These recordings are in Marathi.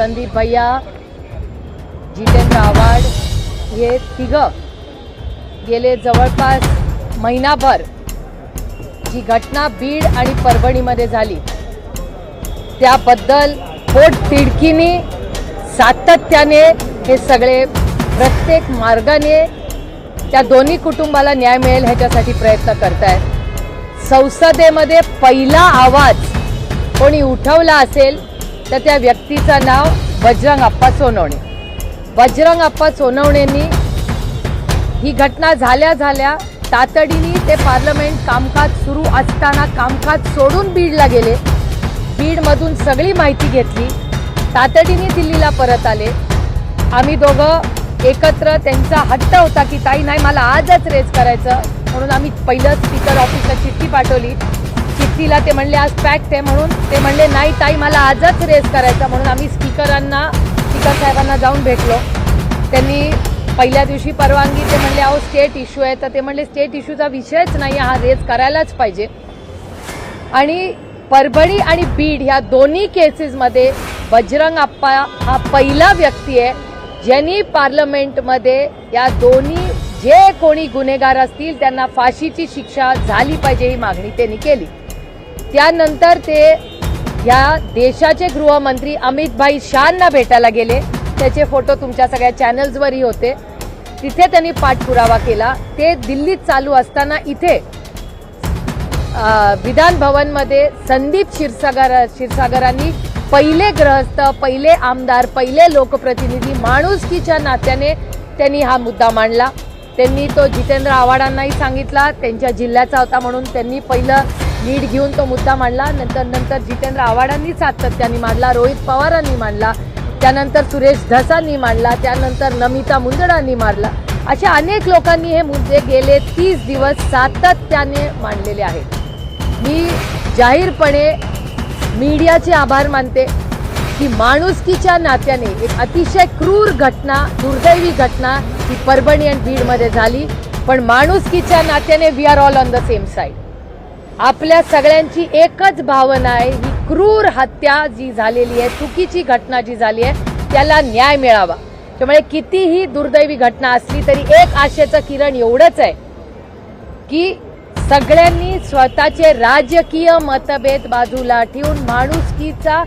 संदीप भैया जितेंद्र आव्हाड हे तिघं गेले जवळपास महिनाभर जी घटना बीड आणि परभणीमध्ये झाली. त्याबद्दल पोट तिडकीने सातत्याने हे सगळे प्रत्येक मार्गाने त्या दोन्ही कुटुंबाला न्याय मिळेल ह्याच्यासाठी प्रयत्न करतायत. संसदेमध्ये पहिला आवाज कोणी उठवला असेल तर त्या व्यक्तीचं नाव बजरंग अप्पा सोनवणे. बजरंग अप्पा सोनवणेंनी ही घटना झाल्या झाल्या तातडीने ते पार्लमेंट कामकाज सुरू असताना कामकाज सोडून बीडला गेले. बीडमधून सगळी माहिती घेतली. तातडीने दिल्लीला परत आले. आम्ही दोघं एकत्र त्यांचा हट्ट होता की ताई नाही मला आजच रेज करायचं. म्हणून आम्ही पहिलं स्पीकर ऑफिसला चिठ्ठी पाठवली. चिठ्ठीला ते म्हणले आज पॅक्ट आहे म्हणून. ते म्हणले नाही ताई मला आजच रेस करायचा. म्हणून आम्ही स्पीकरांना स्पीकर साहेबांना जाऊन भेटलो. त्यांनी पहिल्या दिवशी परवानगी ते म्हणले अहो स्टेट इश्यू आहे. तर ते म्हणले स्टेट इश्यूचा विषयच नाही हा रेस करायलाच पाहिजे. आणि परभणी आणि बीड ह्या दोन्ही केसेसमध्ये बजरंग आप्पा हा पहिला व्यक्ती आहे ज्यांनी पार्लमेंटमध्ये या दोन्ही जे कोणी गुन्हेगार असतील त्यांना फाशीची शिक्षा झाली पाहिजे ही मागणी त्यांनी केली. त्यानंतर ते या देशाचे गृहमंत्री अमित भाई शहांना भेटायला गेले. त्याचे फोटो तुमच्या सगळ्या चॅनल्सवरही होते. तिथे त्यांनी पाठपुरावा केला. ते दिल्लीत चालू असताना इथे विधान भवनमध्ये संदीप क्षीरसागर क्षीरसागरांनी पहिले ग्रहस्थ पहिले आमदार पहिले लोकप्रतिनिधी माणुसकीच्या नात्याने त्यांनी हा मुद्दा मांडला. त्यांनी तो जितेंद्र आव्हाडांनाही सांगितला. त्यांच्या जिल्ह्याचा होता म्हणून त्यांनी पहिलं लीड घेऊन तो मुद्दा मांडला. नंतर नंतर जितेंद्र आव्हाडांनी सातत्याने मांडला रोहित पवारांनी मांडला त्यानंतर सुरेश धसांनी मांडला त्यानंतर नमिता मुंदडांनी मांडला. अशा अनेक लोकांनी हे मुद्दे गेले तीस दिवस सातत्याने मांडलेले आहेत. मी जाहीरपणे मीडियाचे आभार मानते की माणुसकीच्या नात्याने एक अतिशय क्रूर घटना दुर्दैवी घटना ही परभणी आणि बीडमध्ये झाली. पण माणुसकीच्या नात्याने we are all on the same side आपल्या सगळ्यांची एकच भावना आहे ही क्रूर हत्या जी झालेली आहे चुकीची घटना जी झाली आहे त्याला न्याय मिळावा. त्यामुळे कितीही दुर्दैवी घटना असली तरी एक आशेचं किरण एवढंच आहे की सगळ्यांनी स्वतःचे राजकीय मतभेद बाजूला ठेवून माणुसकीचा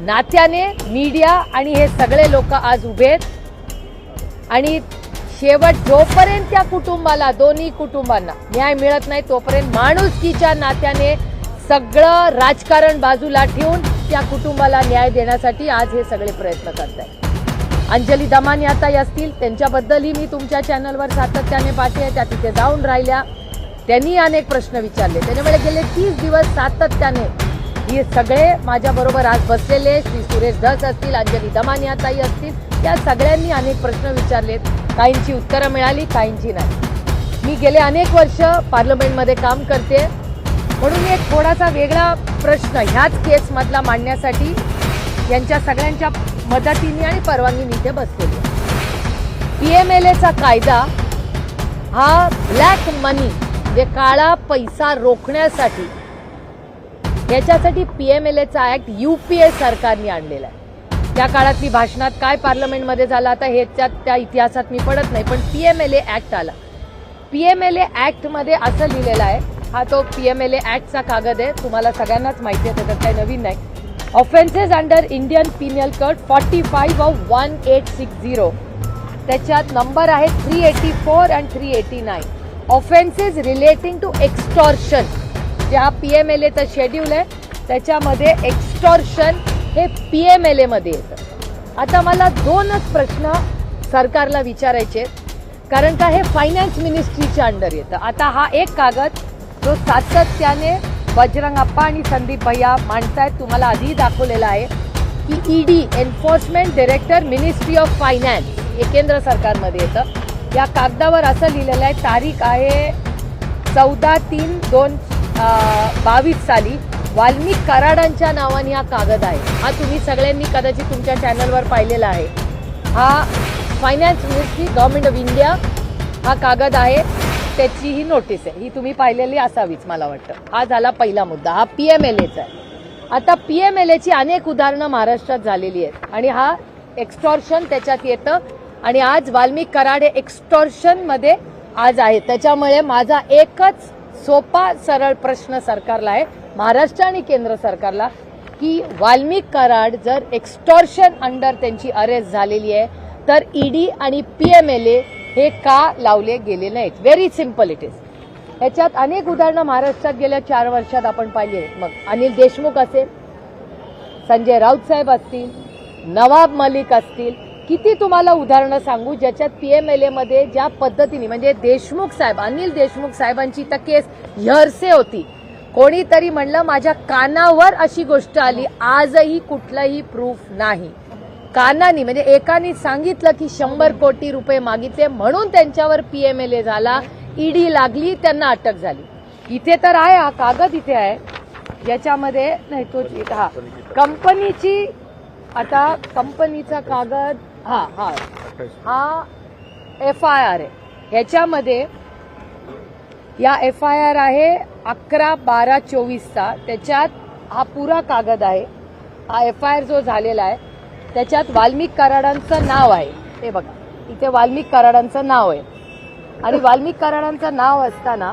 नात्याने मीडिया आणि हे सगळे लोक आज उभे आहेत. आणि शेवट जोपर्यंत त्या कुटुंबाला दोन्ही कुटुंबांना न्याय मिळत नाही तोपर्यंत माणुसकीच्या नात्याने सगळं राजकारण बाजूला ठेवून त्या कुटुंबाला न्याय देण्यासाठी आज हे सगळे प्रयत्न करत आहेत अंजली दमानी आता असतील त्यांच्याबद्दलही मी तुमच्या चॅनलवर सातत्याने पाठे त्या तिथे जाऊन राहिल्या. त्यांनी अनेक प्रश्न विचारले. त्याच्यामुळे गेले तीस दिवस सातत्याने हे सगळे माझ्याबरोबर आज बसलेले श्री सुरेश धस असतील अंजली दमानी आताही असतील त्या सगळ्यांनी अनेक प्रश्न विचारलेत. काहींची उत्तरं मिळाली काहींची नाही. मी गेले अनेक वर्ष पार्लमेंटमध्ये काम करते. म्हणून एक थोडासा वेगळा प्रश्न ह्याच केसमधला मांडण्यासाठी यांच्या सगळ्यांच्या मदतीने आणि परवानगीने इथे बसलेली पी एम एल एचा कायदा हा ब्लॅक मनी म्हणजे काळा पैसा रोखण्यासाठी याच्यासाठी पी एम एल एचा ऍक्ट यू पी ए सरकारने आणलेला आहे. त्या काळातली भाषणात काय पार्लमेंटमध्ये झालं आता ह्याच्यात त्या इतिहासात मी पडत नाही पण P M L A act आला. पी एम एल ए ऍक्टमध्ये असं लिहिलेलं आहे हा तो पी एम एल ए ऍक्टचा कागद आहे तुम्हाला सगळ्यांनाच माहिती आहे त्याच्यात काही नवीन नाही. Offences under Indian penal code forty five of one eight six zero त्याच्यात नंबर आहे three eighty four and three eighty nine offences relating to extortion जे हा पी एम एल एचं शेड्यूल आहे त्याच्यामध्ये एक्स्टॉर्शन हे पी एम एल एमध्ये येतं. आता मला दोनच प्रश्न सरकारला विचारायचे आहेत. कारण का हे फायनान्स मिनिस्ट्रीच्या अंडर येतं. आता हा एक कागद जो सातत्याने बजरंग अप्पा आणि संदीप भैया मांडतायत तुम्हाला आधी दाखवलेला आहे की ED enforcement director ministry of finance हे केंद्र सरकारमध्ये येतं. या कागदावर असं लिहिलेलं आहे तारीख आहे चौदा तीन दोन बावीस साली. वाल्मिक कराडांच्या नावाने हा कागद आहे. हा तुम्ही सगळ्यांनी कदाचित तुमच्या चॅनलवर पाहिलेला आहे. हा finance ministry government of India हा कागद आहे. त्याची ही नोटीस आहे. ही तुम्ही पाहिलेली असावीच मला वाटतं. हा झाला पहिला मुद्दा. हा पी एम एल एचा आहे. आता पीएमएलएची अनेक उदाहरणं महाराष्ट्रात झालेली आहेत. आणि हा एक्स्टॉर्शन त्याच्यात येतं. आणि आज वाल्मिक कराड हे एक्स्टॉर्शनमध्ये आज आहे त्याच्यामुळे माझा एकच सोपा सरळ प्रश्न सरकारला आहे. महाराष्ट्र आणि केंद्र सरकारला की वाल्मिक कराड जर एक्स्टॉर्शन अंडर त्यांची अरेस्ट झालेली आहे तर ईडी आणि पीएमएलए हे का लावले गेले नाहीत? व्हेरी सिंपल इट इज ह्याच्यात अनेक उदाहरणं महाराष्ट्रात गेल्या चार वर्षात आपण पाहिली आहेत. मग अनिल देशमुख असेल संजय राऊत साहेब असतील नवाब मलिक असतील किती तुम्हाला उदाहरणं सांगू ज्याच्यात पीएमएलए मध्ये ज्या पद्धतीने म्हणजे देशमुख साहेब अनिल देशमुख साहेबांची तर केस हरसे होती. कोणीतरी म्हणलं माझ्या कानावर अशी गोष्ट आली. आजही कुठलंही प्रूफ नाही. कानानी म्हणजे एकानी सांगितलं की शंभर कोटी रुपये मागितले म्हणून त्यांच्यावर पीएमएलए झाला. ईडी लागली त्यांना अटक झाली. इथे तर आहे हा कागद इथे आहे. याच्यामध्ये नाही तो हा. कंपनीची आता कंपनीचा कागद हा हा. हा एफ आय आर आहे. ह्याच्यामध्ये या एफ आय आर आहे अकरा बारा चोवीसचा त्याच्यात हा पुरा कागद आहे. हा एफ आय आर जो झालेला आहे त्याच्यात वाल्मिक कराडांचं नाव आहे. हे बघा इथे वाल्मिक कराडांचं नाव आहे. आणि वाल्मिक कराडांचं नाव असताना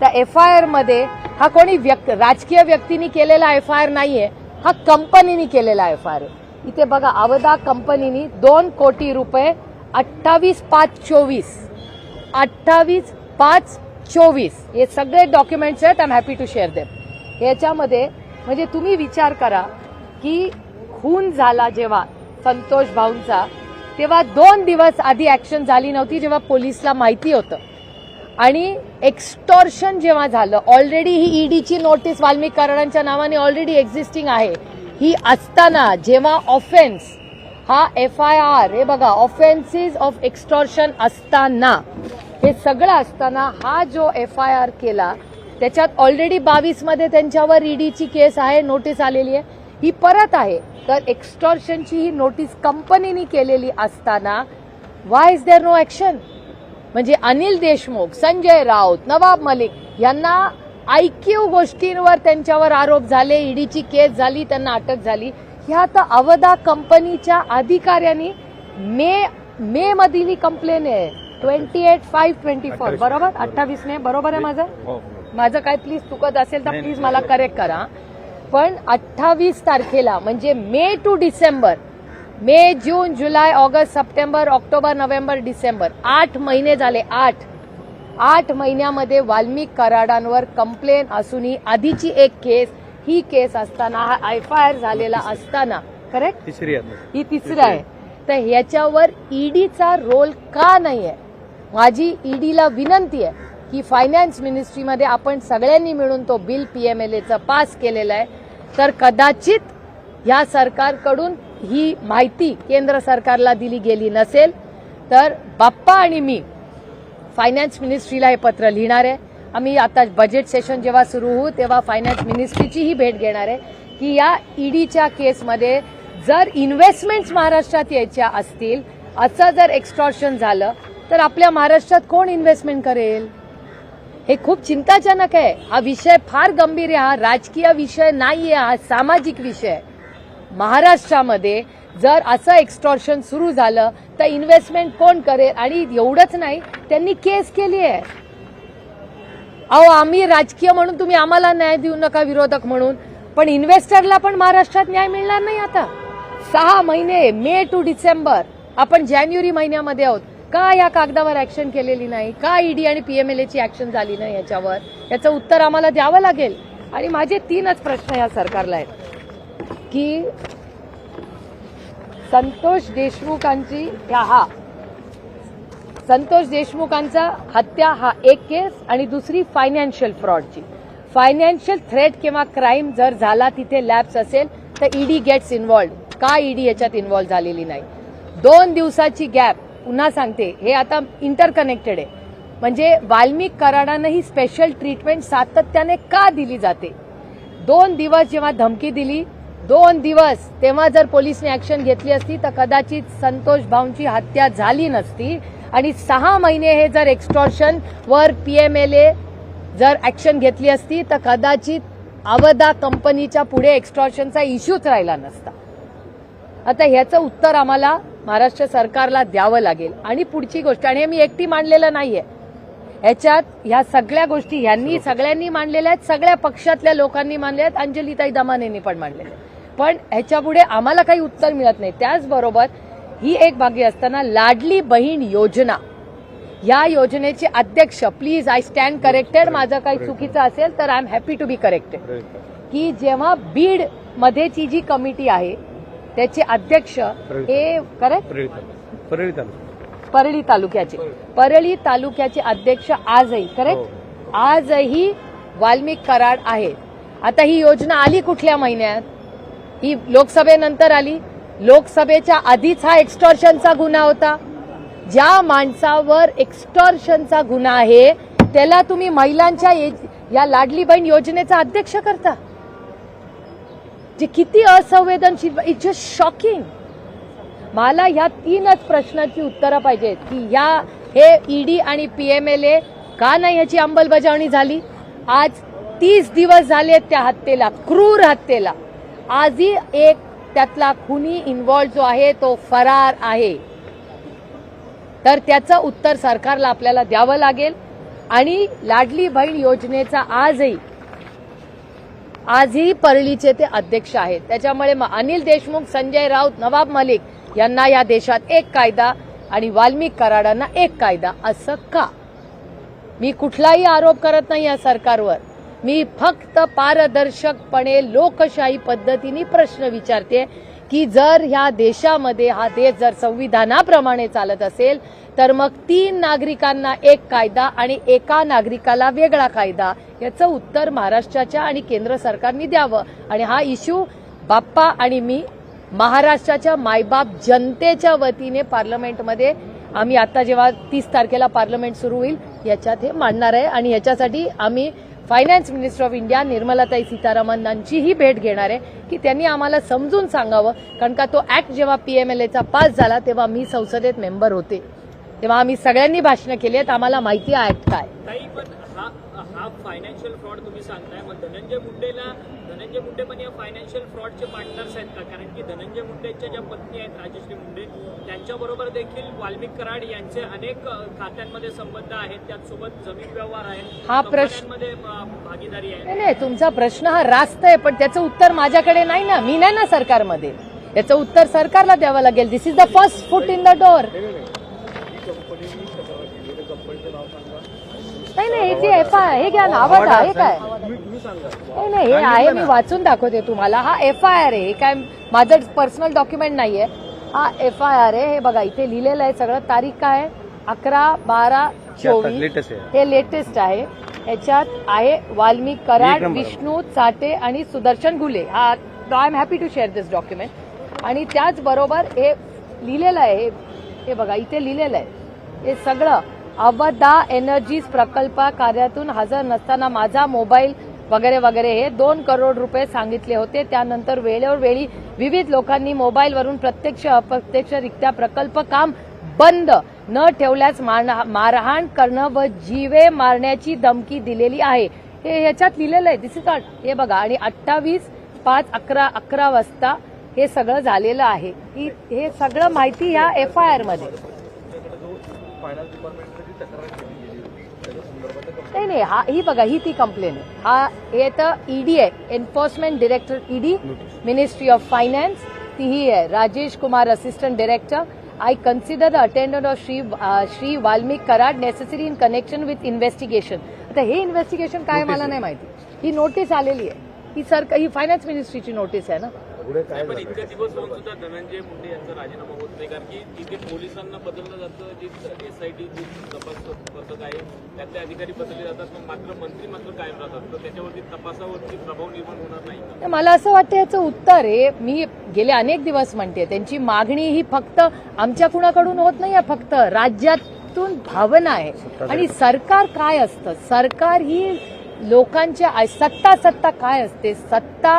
त्या एफ आय आरमध्ये हा कोणी व्यक्त राजकीय व्यक्तीने केलेला एफ आय आर नाही आहे हा कंपनीने केलेला एफ आय आर इथे बघा अवधा कंपनीने दोन कोटी रुपये अठ्ठावीस पाच चोवीस अठ्ठावीस पाच चोवीस. हे सगळे डॉक्युमेंट्स आहेत I am happy to share them याच्यामध्ये म्हणजे तुम्ही विचार करा की खून झाला जेव्हा संतोष भाऊंचा तेव्हा दोन दिवस आधी ऍक्शन झाली नव्हती जेव्हा पोलिसला माहिती होतं. आणि एक्स्टॉर्शन जेव्हा झालं ऑलरेडी ही ईडीची नोटीस वाल्मिक कराडांच्या नावाने ऑलरेडी एक्झिस्टिंग आहे. ही असताना जेव्हा ऑफेन्स हा एफ आय आर हे बघा ऑफेन्सेस ऑफ एक्स्टॉर्शन असताना हे सगळं असताना हा जो एफ आय आर केला त्याच्यात ऑलरेडी बावीसमध्ये त्यांच्यावर ईडीची केस आहे नोटीस आलेली आहे. ही परत आहे. तर एक्स्टॉर्शनची ही नोटीस कंपनीने केलेली असताना why is there no action म्हणजे अनिल देशमुख संजय राऊत नवाब मलिक यांना ऐक्यू गोष्टींवर त्यांच्यावर आरोप झाले ईडीची केस झाली त्यांना अटक झाली. ह्या तर अवधा कंपनीच्या अधिकाऱ्यांनी मे मे मधील कंप्लेन आहे. Twenty eight five twenty four बरोबर? अठ्ठावीस मे बरोबर आहे माझं? माझं काय प्लीज चुकत असेल तर प्लीज मला करेक्ट करा. पण अठ्ठावीस तारखेला म्हणजे May to December May June July August September October November December आठ महिने झाले आठ. आठ महिन्यामध्ये वाल्मिक कराडांवर कंप्लेन असूनही आधीची एक केस ही केस असताना हा एफ आय आर झालेला असताना करेक्ट तिसरी ही तिसरी आहे. तर ह्याच्यावर ईडीचा रोल का नाही आहे माझी ईडीला विनंती आहे की फायनान्स मिनिस्ट्रीमध्ये आपण सगळ्यांनी मिळून तो बिल पीएमएलएचं पास केलेला आहे. तर कदाचित ह्या सरकारकडून ही माहिती केंद्र सरकारला दिली गेली नसेल तर बाप्पा आणि मी फायनान्स मिनिस्ट्रीला हे पत्र लिहिणार आहे. आम्ही आता बजेट सेशन जेव्हा सुरू होऊ तेव्हा फायनान्स मिनिस्ट्रीचीही भेट घेणार आहे की या ईडीच्या केसमध्ये जर इन्व्हेस्टमेंट्स महाराष्ट्रात यायच्या असतील असं जर एक्स्टॉर्शन झालं तर आपल्या महाराष्ट्रात कोण इन्व्हेस्टमेंट करेल? हे खूप चिंताजनक आहे. हा विषय फार गंभीर आहे. हा राजकीय विषय नाहीये. हा सामाजिक विषय. महाराष्ट्रामध्ये जर असं एक्स्टॉर्शन सुरू झालं तर इन्व्हेस्टमेंट कोण करेल? आणि एवढंच नाही त्यांनी केस केली आहे. अहो आम्ही राजकीय म्हणून तुम्ही आम्हाला न्याय देऊ नका विरोधक म्हणून. पण इन्व्हेस्टरला पण महाराष्ट्रात न्याय मिळणार नाही आता. सहा महिने मे टू डिसेंबर. आपण जानेवारी महिन्यामध्ये आहोत. का या कागदावर ऍक्शन केलेली नाही? का ईडी आणि पीएमएलएची ऍक्शन झाली नाही याच्यावर? याचं उत्तर आम्हाला द्यावं लागेल. आणि माझे तीनच प्रश्न या सरकारला आहेत. की संतोष देशमुखांची या हा. संतोष देशमुखांचा हत्या हा एक केस आणि दुसरी फायनान्शियल फ्रॉडची फायनान्शियल थ्रेट किंवा क्राईम जर झाला तिथे लॅब्स असेल तर ईडी गेट्स इन्व्हॉल्ड का ईडी याच्यात इन्व्हॉल्व झालेली नाही? दोन दिवसाची गॅप पुन्हा सांगते हे आता इंटरकनेक्टेड आहे. म्हणजे वाल्मिक कराडानं ही स्पेशल ट्रीटमेंट सातत्याने का दिली जाते? दोन दिवस जेव्हा धमकी दिली दोन दिवस तेव्हा जर पोलिसने ऍक्शन घेतली असती तर कदाचित संतोष भाऊंची हत्या झाली नसती. आणि सहा महिने हे जर एक्स्टॉर्शन वर पीएमएलए जर ऍक्शन घेतली असती तर कदाचित अवधा कंपनीच्या पुढे एक्स्टॉर्शनचा इश्यूच राहिला नसता. आता ह्याचं उत्तर आम्हाला महाराष्ट्र सरकारला द्यावं लागेल. आणि पुढची गोष्ट आणि हे मी एकटी मांडलेलं नाहीये. ह्याच्यात ह्या सगळ्या गोष्टी ह्यांनी सगळ्यांनी मांडलेल्या आहेत सगळ्या पक्षातल्या लोकांनी मांडल्या आहेत अंजलीताई दमानेंनी पण मांडलेल्या आहेत. पण ह्याच्यापुढे आम्हाला काही उत्तर मिळत नाही. त्याचबरोबर ही एक भागी असताना लाडली बहीण योजना. या योजनेचे अध्यक्ष प्लीज आय स्टँड करेक्टेड माझं काही चुकीचं असेल तर I am happy to be corrected की जेव्हा बीड मध्येची जी कमिटी आहे त्याचे अध्यक्ष हे करेक्ट परळी तालुका. परळी तालुक्याचे. परळी तालुक्याचे अध्यक्ष आजही करेक्ट आजही वाल्मिक कराड आहेत. आता ही योजना आली कुठल्या महिन्यात? ही लोकसभेनंतर आली. लोकसभेच्या आधीच हा एक्स्टॉर्शनचा गुन्हा होता. ज्या माणसावर एक्स्टॉर्शनचा गुन्हा आहे त्याला तुम्ही महिलांच्या ये- या लाडली बहीण योजनेचा अध्यक्ष करता. जे किती असंवेदनशील इट्स जस्ट शॉकिंग मला ह्या तीनच प्रश्नाची उत्तरं पाहिजेत की या हे ईडी आणि पीएमएलए का नाही ह्याची अंमलबजावणी झाली? आज तीस दिवस झाले त्या हत्येला क्रूर हत्येला. आजही एक त्यातला खुनी इन्व्हॉल्व जो आहे तो फरार आहे. तर त्याचं उत्तर सरकारला आपल्याला द्यावं लागेल. आणि लाडली बहीण योजनेचा आजही आजही परळीचे ते अध्यक्ष आहेत. त्याच्यामुळे अनिल देशमुख संजय राऊत नवाब मलिक यांना या देशात एक कायदा आणि वाल्मिक कराडांना एक कायदा असं का? मी कुठलाही आरोप करत नाही या सरकारवर. मी फक्त पारदर्शकपणे लोकशाही पद्धतीने प्रश्न विचारते की जर ह्या देशामध्ये हा देश जर संविधानाप्रमाणे चालत असेल तर मग तीन नागरिकांना एक कायदा आणि एका नागरिकाला वेगळा कायदा याचं उत्तर महाराष्ट्राच्या आणि केंद्र सरकारने द्यावं. आणि हा इश्यू बाप्पा आणि मी महाराष्ट्राच्या मायबाप जनतेच्या वतीने पार्लमेंटमध्ये आम्ही आता जेव्हा तीस तारखेला पार्लमेंट सुरू होईल याच्यात हे मांडणार आहे. आणि याच्यासाठी आम्ही फायनान्स मिनिस्टर ऑफ इंडिया निर्मलाताई सीतारामनांचीही भेट घेणार आहे की त्यांनी आम्हाला समजून सांगावं. कारण का तो ऍक्ट जेव्हा पीएमएलएचा पास झाला तेव्हा मी संसदेत मेंबर होते. तेव्हा आम्ही सगळ्यांनी भाषणं केली आहेत. आम्हाला माहिती आहे ऍक्ट काय. हा फायनान्शियल फ्रॉड तुम्ही सांगताय मग धनंजय मुंडेला धनंजय मुंडे पण या फायनान्शियल फ्रॉडचे पार्टनर्स आहेत का? कारण धनंजय मुंडेच्या ज्या पत्नी आहेत राजश्री मुंडे त्यांच्याबरोबर देखील वाल्मिक कराड यांचे अनेक खात्यांमध्ये संबंध आहेत. त्याचसोबत जमीन व्यवहार आहेत. हा प्रश्न- भागीदारी आहे. नाही नाही तुमचा प्रश्न हा रास्त आहे पण त्याचं उत्तर माझ्याकडे नाही ना. मी नाही ना सरकारमध्ये. याचं उत्तर सरकारला द्यावं लागेल. This is the first foot in the door नाही नाही हे जे एफ आय हे घ्या ना. आवाज आहे काय? नाही नाही हे आहे मी वाचून दाखवते तुम्हाला. हा एफ आय आर आहे. हे काय माझं पर्सनल डॉक्युमेंट नाहीये. हा एफ आय आर आहे. हे बघा इथे लिहिलेलं आहे सगळं. तारीख काय अकरा बारा चोवीस. हे लेटेस्ट आहे. याच्यात आहे वाल्मिक कराड. विष्णू चाटे आणि सुदर्शन घुले. हा I am happy to share this document आणि त्याचबरोबर हे लिहिलेलं आहे. हे बघा इथे लिहिलेलं आहे. हे सगळं अवधा एनर्जीज प्रकल्प कार्यातून हजर नसताना माझा मोबाईल वगैरे वगैरे हे दोन करोड रुपये सांगितले होते. त्यानंतर वेळेवर वेळी विविध लोकांनी मोबाईलवरून प्रत्यक्ष अप्रत्यक्षरित्या प्रकल्प काम बंद न ठेवल्यास मारहाण करणं व जीवे मारण्याची धमकी दिलेली आहे. हे याच्यात लिहिलेलं आहे. दिस इज हे बघा. आणि अठ्ठावीस पाच अकरा अकरा वाजता हे सगळं झालेलं आहे. ही हे सगळं माहिती ह्या एफ आय आरमध्ये. नाही नाही हा ही बघा ही ती कंप्लेन आहे. हा हे तर ईडी आहे. Enforcement director ED ministry of finance ती ही आहे. Rajesh Kumar assistant director I consider the attendant of Shri Shri Valmik Karad necessary in connection with investigation आता हे इन्व्हेस्टिगेशन काय मला नाही माहिती. ही नोटीस आलेली आहे. ही सर ही फायनान्स मिनिस्ट्रीची नोटीस आहे ना. पण इतके दिवस होऊन सुद्धा धनंजय मुंडे यांचा राजीनामा होत नाही कारण की तिथे पोलिसांना बदललं जातं जी एसआयटी जी तपास पथक आहे त्यातले अधिकारी बदलले जातात पण मात्र मंत्री मात्र कायम राहतात. तर त्याच्यावरती तपासावरती प्रभाव निर्माण होणार नाही मला असं वाटतं याचं उत्तर आहे मी गेले अनेक दिवस म्हणते त्यांची मागणी ही फक्त आमच्या कुणाकडून होत नाही फक्त राज्यातून भावना आहे. आणि सरकार काय असतं? सरकार ही लोकांच्या आय- सत्ता सत्ता काय असते? सत्ता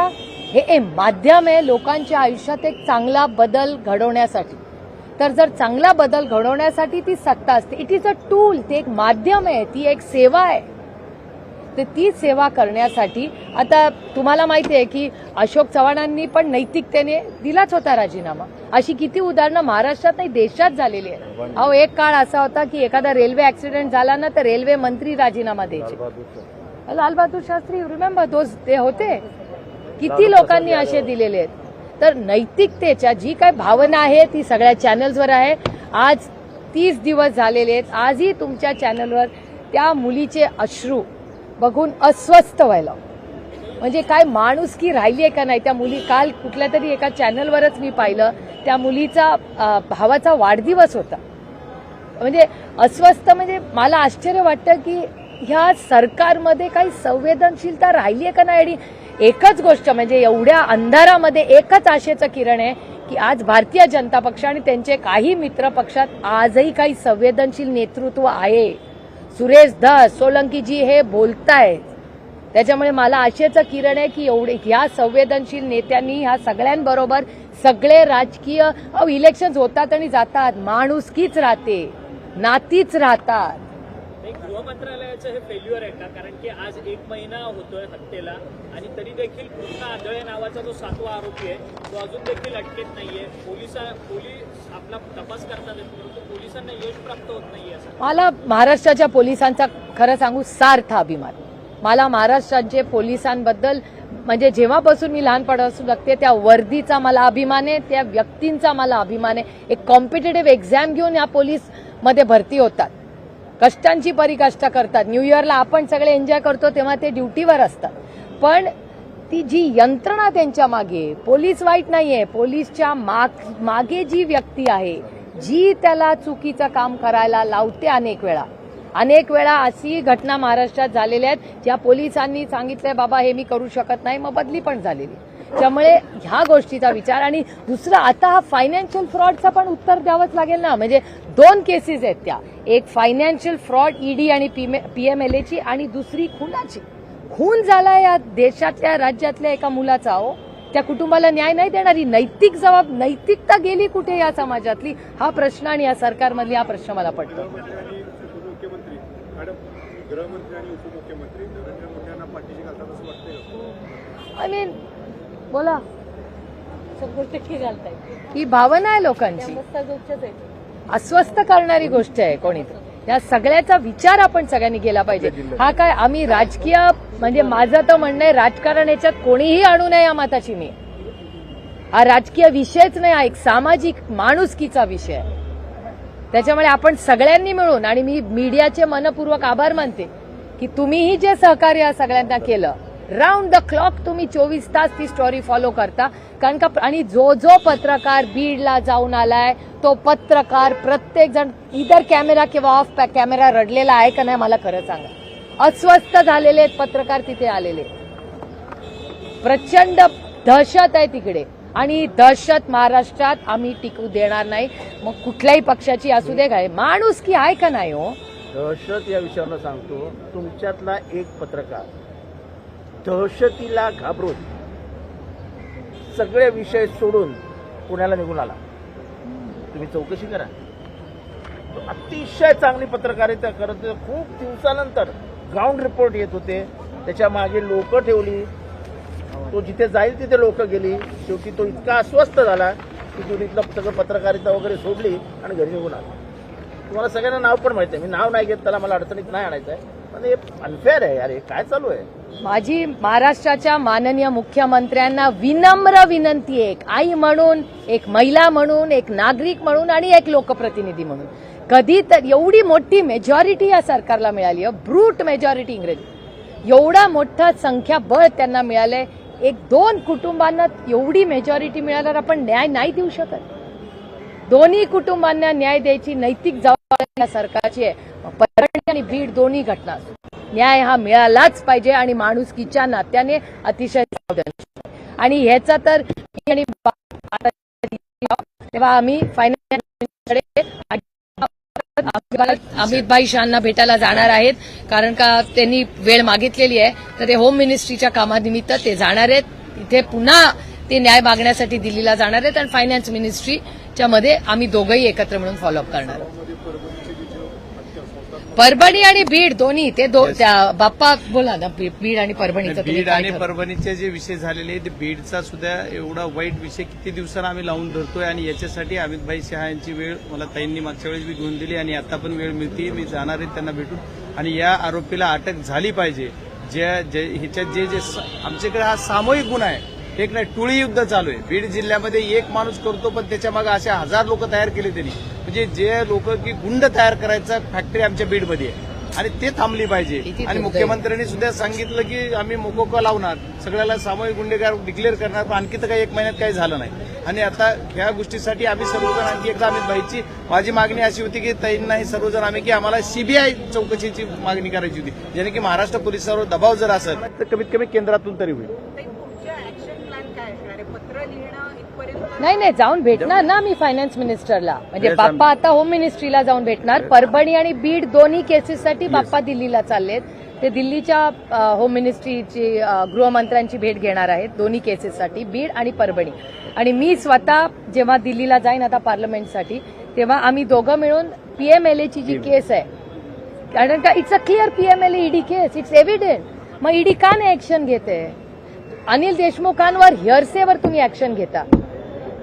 हे एक माध्यम आहे लोकांच्या आयुष्यात एक चांगला बदल घडवण्यासाठी. तर जर चांगला बदल घडवण्यासाठी ती सत्ता असते इट इज अ टूल ते एक माध्यम आहे ती एक सेवा आहे. तर ती सेवा करण्यासाठी आता तुम्हाला माहिती आहे की अशोक चव्हाणांनी पण नैतिकतेने दिलाच होता राजीनामा. अशी किती उदाहरणं महाराष्ट्रात नाही देशात झालेली आहेत. अहो एक काळ असा होता की एखादा रेल्वे ऍक्सिडेंट झाला ना तर रेल्वे मंत्री राजीनामा द्यायचे. लालबहादूर शास्त्री रिमेंबर दोज ते होते? किती लोकांनी असे दिलेले आहेत? तर नैतिकतेच्या जी काय भावना आहे ती सगळ्या चॅनल्सवर आहे. आज तीस दिवस झालेले आहेत. आजही तुमच्या चॅनलवर त्या मुलीचे अश्रू बघून अस्वस्थ व्हायला म्हणजे काय माणुसकी राहिली आहे का नाही? त्या मुली काल कुठल्या तरी एका चॅनलवरच मी पाहिलं. त्या मुलीचा भावाचा वाढदिवस होता. म्हणजे अस्वस्थ म्हणजे मला आश्चर्य वाटतं की ह्या सरकारमध्ये काही संवेदनशीलता राहिली आहे का नाही? आणि एकच गोष्ट म्हणजे एवढ्या अंधारामध्ये एकच आशेचं किरण आहे की आज भारतीय जनता पक्ष आणि त्यांचे काही मित्र पक्षात आजही काही संवेदनशील नेतृत्व आहे. सुरेश धस सोलंकीजी हे बोलतायत. त्याच्यामुळे मला आशेचं किरण आहे की एवढे ह्या संवेदनशील नेत्यांनी ह्या सगळ्यांबरोबर सगळे राजकीय अहो इलेक्शन होतात आणि जातात. माणुसकीच राहते. नातीच राहतात. एक हे फेल्युअर आहे का? कारण की आज एक महिना होतोय हत्येला आणि तरी देखील पूर्ण आदळे नावाचा जो सातवा आरोपी आहे तो अजून देखील अटकेत नाहीये. पोलिसा पोलीस आपला तपास करतात परंतु पोलिसांना यश प्राप्त होत नाहीये असं. मला महाराष्ट्राच्या पोलिसांचा खरं सांगू सार्थ अभिमान. मला महाराष्ट्राचे पोलिसांबद्दल म्हणजे जेव्हापासून मी लहानपणापासून लागते त्या वर्दीचा मला अभिमान आहे त्या व्यक्तींचा मला अभिमान आहे. एक कॉम्पिटेटिव्ह एक्झाम घेऊन या पोलीसमध्ये भरती होतात. कष्टांची परिकष्टा करतात. न्यू इयरला आपण सगळे एन्जॉय करतो तेव्हा ते ड्युटीवर असतात पण ती जी यंत्रणा त्यांच्या मागे पोलीस वाईट नाही आहे पोलीसच्या माग मागे जी व्यक्ती आहे जी त्याला चुकीचं काम करायला लावते अनेक वेळा. अनेक वेळा अशी घटना महाराष्ट्रात झालेल्या आहेत. ज्या पोलिसांनी सांगितलंय बाबा हे मी करू शकत नाही. मग बदली पण झालेली. त्यामुळे ह्या गोष्टीचा विचार. आणि दुसरं आता हा फायनान्शियल फ्रॉडचा पण उत्तर द्यावंच लागेल ना. म्हणजे दोन केसेस आहेत त्या. एक फायनान्शियल फ्रॉड ईडी आणि पीएमएलएची आणि दुसरी खुनाची. खून झाला या देशातल्या राज्यातल्या एका मुलाचा हो. त्या कुटुंबाला न्याय नाही देणारी नैतिक जबाब नैतिकता गेली कुठे या समाजातली? हा प्रश्न आणि या सरकारमधली हा प्रश्न मला पडतो. गृहमंत्री आणि उपमुख्यमंत्री मॅडम गृहमंत्री बोला. ही भावना आहे लोकांची. अस्वस्थ करणारी गोष्ट आहे कोणी या सगळ्याचा विचार आपण सगळ्यांनी केला पाहिजे. हा काय आम्ही राजकीय म्हणजे माझं तर म्हणणं आहे राजकारण याच्यात कोणीही आणू नये या माताची मी. हा राजकीय विषयच नाही हा एक सामाजिक माणुसकीचा विषय आहे. त्याच्यामुळे आपण सगळ्यांनी मिळून आणि मी मीडियाचे मनपूर्वक आभार मानते की तुम्हीही जे सहकार्य या सगळ्यांना केलं राऊंड द क्लॉक तुम्ही चोवीस तास ती स्टोरी फॉलो करता. कारण का आणि जो जो पत्रकार बीडला जाऊन आलाय तो पत्रकार प्रत्येक जण इतर कॅमेरा किंवा ऑफ कॅमेरा रडलेला आहे का नाही मला खरं सांगा. अस्वस्थ झालेले आहेत पत्रकार तिथे आलेले. प्रचंड दहशत आहे तिकडे. आणि दहशत महाराष्ट्रात आम्ही टिकू देणार नाही. मग कुठल्याही पक्षाची असू दे काय. माणूस की आहे का नाही हो? दहशत या विषयावर सांगतो. तुमच्यातला एक पत्रकार दहशतीला घाबरून सगळे विषय सोडून पुण्याला निघून आला. तुम्ही चौकशी करा. अतिशय चांगली पत्रकारिता करत होते. खूप दिवसानंतर ग्राउंड रिपोर्ट येत होते. त्याच्यामागे लोक ठेवली. तो जिथे जाईल तिथे लोक गेली. शेवटी तो इतका अस्वस्थ झाला की तुम्ही इथलं सगळं पत्रकारिता वगैरे सोडली आणि घरी निघून आला. तुम्हाला सगळ्यांना नाव पण माहिती आहे. मी नाव नाही घेत त्याला मला अडचणीत नाही आणायचं आहे पण हे अनफेअर आहे अरे काय चालू आहे? माझी महाराष्ट्राच्या माननीय मुख्यमंत्र्यांना विनम्र विनंती आहे. एक आई म्हणून एक महिला म्हणून एक नागरिक म्हणून आणि एक लोकप्रतिनिधी म्हणून. कधी तर एवढी मोठी मेजॉरिटी या सरकारला मिळाली ब्रूट मेजॉरिटी इंग्रजी. एवढा मोठा संख्याबळ त्यांना मिळालंय. एक दोन कुटुंबांना एवढी मेजॉरिटी मिळाल्यावर आपण न्याय नाही देऊ शकत. दोन्ही कुटुंबांना न्याय द्यायची नैतिक जबाबदारी या सरकारची आहे. मग आणि बीड दोन्ही घटना न्याय हा मिळालाच पाहिजे आणि माणुसकीच्या नात्याने अतिशय आणि ह्याचा तर तेव्हा आम्ही फायनल अमित भाई शहांना भेटायला जाणार आहेत. कारण का त्यांनी वेळ मागितलेली आहे. तर ते होम मिनिस्ट्रीच्या कामानिमित्त ते जाणार आहेत. इथे पुन्हा ते न्याय मागण्यासाठी दिल्लीला जाणार आहेत. आणि फायनान्स मिनिस्ट्री मध्ये आम्ही दोघंही एकत्र मिळून फॉलोअप करणार. परभणी आणि बीड दोन्ही ते दो त्या बाप्पा बोला ना बी- बीड आणि परभणीचं तुम्ही बीड काय आणि ठरवलं? परभणीचे जे विषय झालेले आहेत बीडचा सुद्धा एवढा वाईट विषय किती दिवसांना आम्ही लावून धरतोय आणि याच्यासाठी अमितभाई शहा यांची वेळ मला ताईंनी मागच्या वेळेस बी घेऊन दिली आणि आता पण वेळ मिळते मी जाणार आहे त्यांना भेटून. आणि या आरोपीला अटक झाली पाहिजे. ज्या जे ह्याच्यात जे जे स- आमच्याकडे हा सामूहिक गुन्हा आहे. एक नाही टोळी युद्ध चालू आहे. बीड जिल्ह्यामध्ये एक माणूस करतो पण त्याच्यामागे अशा हजार लोक तयार केले त्यांनी. म्हणजे जे लोक की गुंड तयार करायचा फॅक्टरी आमच्या बीडमध्ये आहे. आणि ते थांबली पाहिजे. आणि. मुख्यमंत्र्यांनी सुद्धा सांगितलं की आम्ही मोकोका लावणार. सगळ्याला सामूहिक गुन्हेगार डिक्लेअर करणार पण आणखी तर काही एक महिन्यात काही झालं नाही. आणि आता ह्या गोष्टीसाठी आम्ही सर्वजण आणखी एकदा अमित भाईची माझी मागणी अशी होती की ताईंना हे सर्वजण आम्ही की आम्हाला सीबीआय चौकशीची मागणी करायची होती. ज्याने की महाराष्ट्र पोलिसांवर दबाव जर असेल तर कमीत कमी केंद्रातून तरी होईल ताई, पुढच्या ऍक्शन प्लॅन काय असणार आहे पत्र लिहिणं इथपर्यंत नाही नाही जाऊन भेटणार ना मी फायनान्स मिनिस्टरला म्हणजे Yes, बाप्पा आता होम मिनिस्ट्रीला जाऊन भेटणार. परभणी आणि बीड दोन्ही केसेससाठी बाप्पा दिल्लीला चाललेत. ते दिल्लीच्या अ, होम मिनिस्ट्रीची अ, गृहमंत्र्यांची भेट घेणार आहेत दोन्ही केसेससाठी बीड आणि परभणी. आणि मी स्वतः जेव्हा दिल्लीला जाईन आता पार्लमेंटसाठी तेव्हा आम्ही दोघं मिळून पीएमएलएची जी केस आहे कारण का it's a clear PMLA ED case it's evident मग ईडी का नाही ऍक्शन घेते? अनिल देशमुखांवर हिअरसेवर तुम्ही ऍक्शन घेता.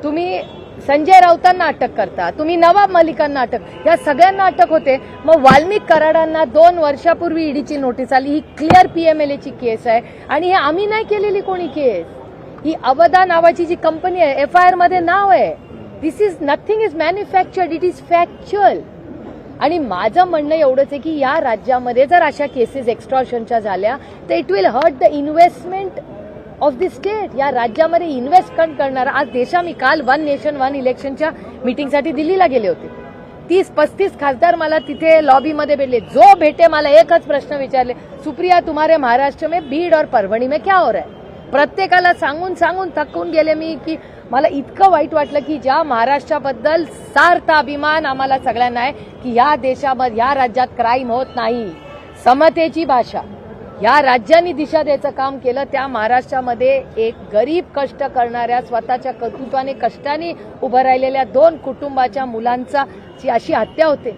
तुम्ही संजय राऊतांना अटक करता तुम्ही नवाब मलिकांना अटक या सगळ्यांना अटक होते. मग वाल्मिक कराडांना दोन वर्षापूर्वी ईडीची नोटीस आली ही क्लिअर पीएमएलएची केस आहे. आणि हे आम्ही नाही केलेली कोणी केस ही अवधा नावाची जी कंपनी आहे एफ आय आरमध्ये नाव आहे. This is nothing is manufactured it is factual आणि माझं म्हणणं एवढंच आहे की या राज्यामध्ये जर अशा केसेस एक्स्ट्रॉशनच्या झाल्या तर it will hurt the investment of the state या राज्यामध्ये इन्व्हेस्टमेंट करणारा. आज देशा मी काल वन नेशन वन इलेक्शनच्या मीटिंगसाठी दिल्लीला गेले होते. तीस पस्तीस खासदार मला तिथे लॉबीमध्ये भेटले. जो भेटे मला एकच प्रश्न विचारले. सुप्रिया तुम्हारे महाराष्ट्र में बीड और परभणी में क्या हो रहा है? प्रत्येकाला सांगून सांगून थकून गेले मी की मला इतकं वाईट वाटलं की ज्या महाराष्ट्राबद्दल सार्थ अभिमान आम्हाला सगळ्यांना आहे की या देशामध्ये या राज्यात क्राईम होत नाही. समतेची भाषा. या राज्यांनी दिशा द्यायचं काम केलं त्या महाराष्ट्रामध्ये एक गरीब कष्ट करणाऱ्या स्वतःच्या कर्तृत्वाने कष्टाने उभं राहिलेल्या दोन कुटुंबाच्या मुलांचा ची अशी हत्या होते